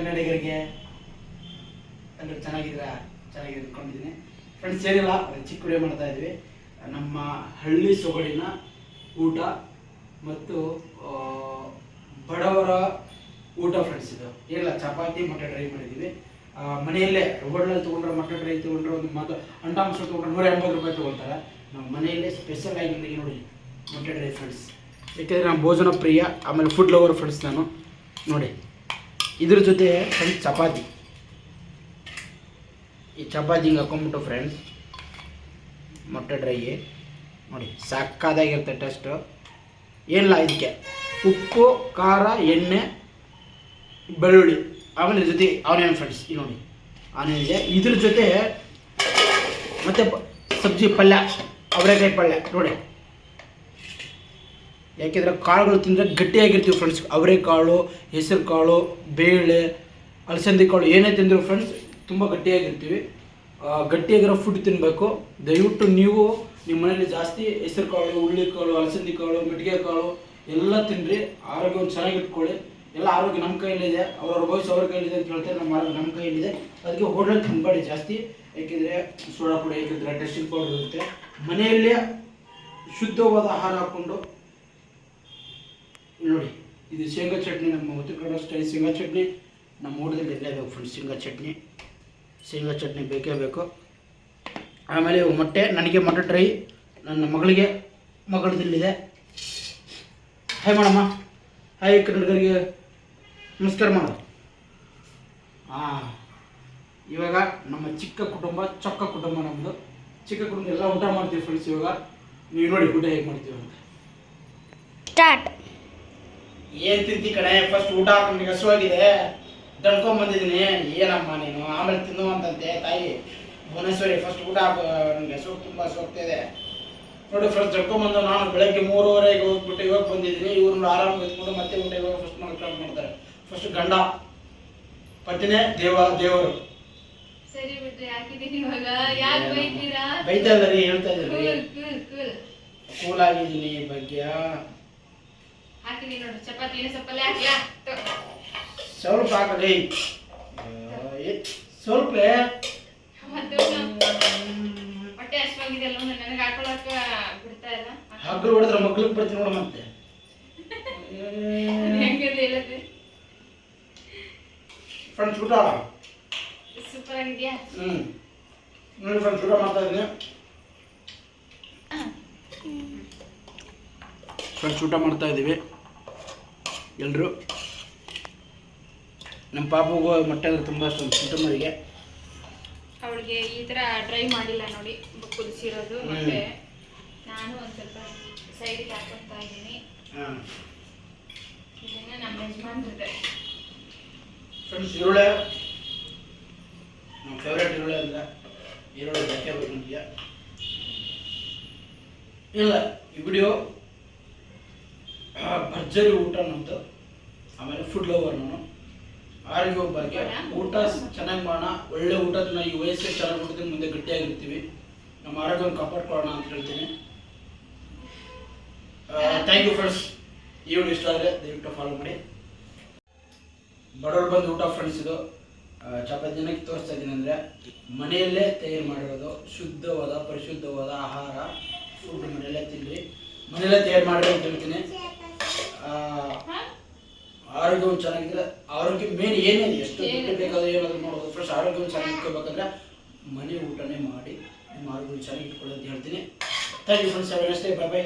ಕನ್ನಡಿಗರಿಗೆ ಎಲ್ಲರೂ ಚೆನ್ನಾಗಿದ್ರ ಚೆನ್ನಾಗಿ ಇಟ್ಕೊಂಡಿದ್ದೀನಿ. ಫ್ರೆಂಡ್ಸ್ ಏನಿಲ್ಲ ಚಿಕ್ಕ ಮಾಡ್ತಾ ಇದ್ವಿ. ನಮ್ಮ ಹಳ್ಳಿ ಸೊಗಡಿನ ಊಟ ಮತ್ತು ಬಡವರ ಊಟ ಫ್ರೆಂಡ್ಸ್ ಇದು. ಏನಿಲ್ಲ, ಚಪಾತಿ ಮೊಟ್ಟೆ ಡ್ರೈ ಮಾಡಿದ್ದೀವಿ. ಮನೆಯಲ್ಲೇ ಹೋಟ್ಲಲ್ಲಿ ತೊಗೊಂಡ್ರೆ ಮೊಟ್ಟೆ ಡ್ರೈ, ತೊಗೊಂಡ್ರೆ ಒಂದು ಮತ್ತು ಅಂಡ ಮೊಸರು ತೊಗೊಂಡ್ರೆ ನೂರ ಎಂಬತ್ತು ರೂಪಾಯಿ ತೊಗೊಳ್ತಾರೆ. ನಾವು ಮನೆಯಲ್ಲೇ ಸ್ಪೆಷಲ್ ಆಗಿ ನೋಡಿ ಮೊಟ್ಟೆ ಡ್ರೈ ಫ್ರೆಂಡ್ಸ್ ಯಾಕೆಂದರೆ, ನಾನು ಭೋಜನ ಪ್ರಿಯ, ಆಮೇಲೆ ಫುಡ್ ಲವರ್ ಫ್ರೆಂಡ್ಸ್ ನಾನು. ನೋಡಿ. ಇದ್ರ ಜೊತೆ ಫ್ರೆಂಡ್ಸ್ ಚಪಾತಿ. ಈ ಚಪಾತಿ ಹಿಂಗೆ ಹಾಕೊಂಬಿಟ್ಟು ಫ್ರೆಂಡ್ಸ್ ಮೊಟ್ಟೆ ಡ್ರೈ ನೋಡಿ ಸಕ್ಕದಾಗಿರುತ್ತೆ ಟೆಸ್ಟು ಏನಿಲ್ಲ ಇದಕ್ಕೆ ಉಪ್ಪು, ಖಾರ, ಎಣ್ಣೆ, ಬೆಳ್ಳುಳ್ಳಿ. ಆಮೇಲೆ ಜೊತೆ ಆನಿಯನ್ ಫ್ರೆಂಡ್ಸ್ ಇಲ್ಲಿ ನೋಡಿ ಆನಿಯನ್ ಇದೆ ಇದ್ರ ಜೊತೆ ಮತ್ತೆ ಸಬ್ಜಿ ಪಲ್ಯ, ಅವರೆಕಾಯಿ ಪಲ್ಯ. ನೋಡಿ. ಯಾಕೆಂದರೆ ಕಾಳುಗಳು ತಿಂದರೆ ಗಟ್ಟಿಯಾಗಿರ್ತೀವಿ ಫ್ರೆಂಡ್ಸ್ ಅವರೆಕಾಳು ಹೆಸರು ಕಾಳು, ಬೇಳೆ, ಅಲಸಂದಿ ಕಾಳು ಏನೇ ತಿಂದರೂ ಫ್ರೆಂಡ್ಸ್ ತುಂಬ ಗಟ್ಟಿಯಾಗಿರ್ತೀವಿ. ಗಟ್ಟಿಯಾಗಿರೋ ಫುಡ್ ತಿನ್ನಬೇಕು ದಯವಿಟ್ಟು ನೀವು ನಿಮ್ಮ ಮನೇಲಿ ಜಾಸ್ತಿ ಹೆಸರು ಕಾಳು, ಹುಳ್ಳಿ ಕಾಳು, ಅಲಸಂದಿ ಕಾಳು ಮೆಟ್ಟಿಗೆ ಕಾಳು ಎಲ್ಲ ತಿನ್ನಿರಿ ಆರೋಗ್ಯವನ್ನು ಚೆನ್ನಾಗಿ ಇಟ್ಕೊಳ್ಳಿ. ಎಲ್ಲ ಆರೋಗ್ಯ ನಮ್ಮ ಕೈಯಲ್ಲಿದೆ ಅವ್ರವ್ರ ವಯಸ್ಸು ಅವ್ರ ಕೈಯಲ್ಲಿದೆ ಅಂತ ಹೇಳ್ತಾರೆ, ನಮ್ಮ ಆರೋಗ್ಯ ನಮ್ಮ ಕೈಯಲ್ಲಿದೆ. ಅದಕ್ಕೆ ಹೋಟೆಲ್ ತಿನ್ಬೇಡಿ ಜಾಸ್ತಿ. ಯಾಕೆಂದರೆ ಸೋಡಾ ಪುಡಿ ಏಕೆಂದರೆ ಡ್ರೆಸ್ಸಿಂಗ್ ಪೌಡರ್ ಇರುತ್ತೆ. ಮನೆಯಲ್ಲೇ ಶುದ್ಧವಾದ ಆಹಾರ ಹಾಕ್ಕೊಂಡು ಇದು ಶೇಂಗಾ ಚಟ್ನಿ, ನಮ್ಮ ಉತ್ತರ ಕನ್ನಡ ಸ್ಟೈಲ್ ಶೇಂಗಾ ಚಟ್ನಿ. ನಮ್ಮ ಊಟದಲ್ಲಿ ಇರಲೇಬೇಕು ಫ್ರೆಂಡ್ಸ್ ಶೇಂಗಾ ಚಟ್ನಿ. ಶೇಂಗಾ ಚಟ್ನಿ ಬೇಕೇ ಬೇಕು. ಆಮೇಲೆ ಇವು ಮೊಟ್ಟೆ, ನನಗೆ ಮೊಟ್ಟೆ ಡ್ರೈ ನನ್ನ ಮಗಳಿಗೆ ಮಗಳದಲ್ಲಿದೆ ಹಾಯ್ ಮಾಡಮ್ಮ ಹಾಯ್ ಕನ್ನಡಿಗರಿಗೆ ನಮಸ್ಕಾರ ಮಾಡ ಹಾಂ ಇವಾಗ ನಮ್ಮ ಚಿಕ್ಕ ಕುಟುಂಬ, ಚೊಕ್ಕ ಕುಟುಂಬ ನಮ್ಮದು ಚಿಕ್ಕ ಕುಟುಂಬ ಎಲ್ಲ ಊಟ ಮಾಡ್ತೀವಿ ಫ್ರೆಂಡ್ಸ್ ಇವಾಗ. ನೀವು ನೋಡಿ ಊಟ ಹೇಗೆ ಮಾಡ್ತೀವಿ ಅಂತ. ಸ್ಟಾರ್ಟ್ ಏನ್ ತಿಂತಿ ಕಣೆ? ಫಸ್ಟ್ ಊಟ ಹಾಕೊಂಡು ಹಸುವಾಗಿದೆ. ದಣ್ಕೊಂಡ್ ಬಂದಿದ್ದೀನಿ. ಏನಮ್ಮ ನೀನು? ಆಮೇಲೆ ತಿನ್ನುವಂತಂತೆ ತಾಯಿ. ಭುವನೇಶ್ವರಿ ಫಸ್ಟ್ ಊಟ ಹಾಕು ನನಗೆ ಹಸು ತುಂಬಾ ಹಸುವಾಗ್ತಿದೆ ನೋಡಿ ಫಸ್ಟ್ ಬಂದು ನಾನು ಬೆಳಗ್ಗೆ ಮೂರುವರೆಗೆ ಹೋಗ್ಬಿಟ್ಟು ಇವಾಗ ಬಂದಿದ್ದೀನಿ. ಇವ್ರನ್ನ ಆರಾಮ್ ಎತ್ಕೊಂಡು ಮತ್ತೆ ಊಟ ಇವಾಗ ಫಸ್ಟ್ ಮಾಡ್ಕೊಂಡು ಮಾಡ್ತಾರೆ. ಫಸ್ಟ್ ಗಂಡ ಪತಿನೇ ದೇವ ದೇವರು. ಸರಿ ಬಿಡ್ರಿ ಹಾಕಿದೀನಿ ಇವಾಗ. ಯಾಕೆ ಬೈತೀರಾ? ಬೈತಾ ಇದ್ದಾರೆ ಹೇಳ್ತಾ ಇದ್ದಾರೆ. ಕೂಲ್ ಆಗಿದ್ದೀನಿ ಭಾಗ್ಯ ಹಾಕಿದೀನಿ ನೋಡ್ರಿ ಚಪಾತಿ ಸಪ್ಪಲ್ಲೇ ಹಾಕ್ಲಾ. ಸ್ವಲ್ಪ ಹಾಕಲಿ ಸ್ವಲ್ಪ. ಮತ್ತೆ ಹೊಟ್ಟೆ ಹಸುವಾಗಿದೆ ಅಲ್ಲ ನನಗೆ ಹಾಕೊಳಕ ಬಿಡ್ತಾ ಇಲ್ಲ. ಹಗ್ಗಲು ಹೊಡೆದ್ರೆ ಮಕ್ಳಿಗೆ ಬರ್ತೀನಿ ನೋಡ ಮತ್ತೆ. ಹೆಂಗಿದೆ ಹೇಳದೆ. ಫ್ರೆಂಡ್ಸ್ ಊಟ? ಸೂಪರ್ ಆಗಿದ್ಯಾ? ಹ್ಞೂ ನೋಡಿ ಫ್ರೆಂಡ್ಸ್ ಊಟ ಮಾಡ್ತಾ ಇದ್ದೀನಿ. ಫ್ರೆಂಡ್ಸ್ ಊಟ ಮಾಡ್ತಾ ಇದ್ದೀವಿ. ಎಲ್ಲರೂ ನಮ್ಮ ಪಾಪಗೂ ಮೊಟ್ಟೆ ಅಂದ್ರೆ ತುಂಬ ಇಷ್ಟ ಅವಳಿಗೆ ಈ ತರ ಟ್ರೈ ಮಾಡಿಲ್ಲ ನೋಡಿ ಕುದಿಸಿರೋದು. ಮತ್ತೆ ನಾನು ಒಂದ್ ಸ್ವಲ್ಪ ಸೈಡಿಗೆ ಹಾಕೊಂತಾ ಇದ್ದೀನಿ. ಇದನ್ನ ನಮ್ಮ ಯಜಮಾನ್ ಜೊತೆ. ಫ್ರೆಂಡ್ಸ್ ಈರುಳ್ಳಿ. ನಮ್ಮ ಫೇವ್ರೇಟ್ ಈರುಳ್ಳಿ ಅಂದ್ರೆ ಈರುಳ್ಳಿ ಬೇಕೇ ಬೇಕು ಇಲ್ಲ ಈ ವಿಡಿಯೋ ಭರ್ಜರಿ ಊಟ ನಮ್ಮದು ಆಮೇಲೆ ಫುಡ್ ಲವರ್ ನಾನು. ಆರೋಗ್ಯ ಬಗ್ಗೆ ಊಟ ಚೆನ್ನಾಗಿ ಮಾಡೋಣ. ಒಳ್ಳೆ ಊಟ ನಾವು ಈ ವಯಸ್ಸಿಗೆ ಚೆನ್ನಾಗಿ ತಿಂದು ಮುಂದೆ ಗಟ್ಟಿಯಾಗಿರ್ತೀವಿ. ನಮ್ಮ ಆರೋಗ್ಯವನ್ನು ಕಾಪಾಡ್ಕೊಳ್ಳೋಣ ಅಂತ ಹೇಳ್ತೀನಿ. ಥ್ಯಾಂಕ್ ಯು ಫ್ರೆಂಡ್ಸ್ ಈ ವಿಡಿಯೋ ಇಷ್ಟ ಆದರೆ ದಯವಿಟ್ಟು ಫಾಲೋ ಮಾಡಿ. ಬಡವ್ರು ಬಂದು ಊಟ ಫ್ರೆಂಡ್ಸ್ ಇದು. ಆ, ಚಪಾತಿ ಜನಕ್ಕೆ ತೋರಿಸ್ತಾ ಇದ್ದೀನಿ ಅಂದರೆ ಮನೆಯಲ್ಲೇ ತಯಾರು ಮಾಡಿರೋದು ಶುದ್ಧವಾದ ಪರಿಶುದ್ಧವಾದ ಆಹಾರ. ಫುಡ್ ಮನೆಯಲ್ಲೇ ತಿನ್ನಿ ಮನೆಯಲ್ಲೇ ತಯಾರು ಮಾಡಿರಿ ಅಂತ ಹೇಳ್ತೀನಿ. ಆ, ಆರೋಗ್ಯವನ್ನು ಚೆನ್ನಾಗಿದ್ರೆ ಆರೋಗ್ಯ ಮೇನ್ ಏನೇನು ಎಷ್ಟು ದುಡ್ಡು ಬೇಕಾದ್ರೆ ಏನಾದರೂ ನೋಡೋದು ಫ್ರೆಶ್ ಆರೋಗ್ಯವನ್ನು ಚೆನ್ನಾಗಿ ಇಟ್ಕೋಬೇಕಂದ್ರೆ ಮನೆ ಊಟನೇ ಮಾಡಿ ನಿಮ್ಮ ಆರೋಗ್ಯವನ್ನು ಚೆನ್ನಾಗಿ ಇಟ್ಕೊಳ್ಳಿ ಅಂತ ಹೇಳ್ತೀನಿ. Thank you friends bye bye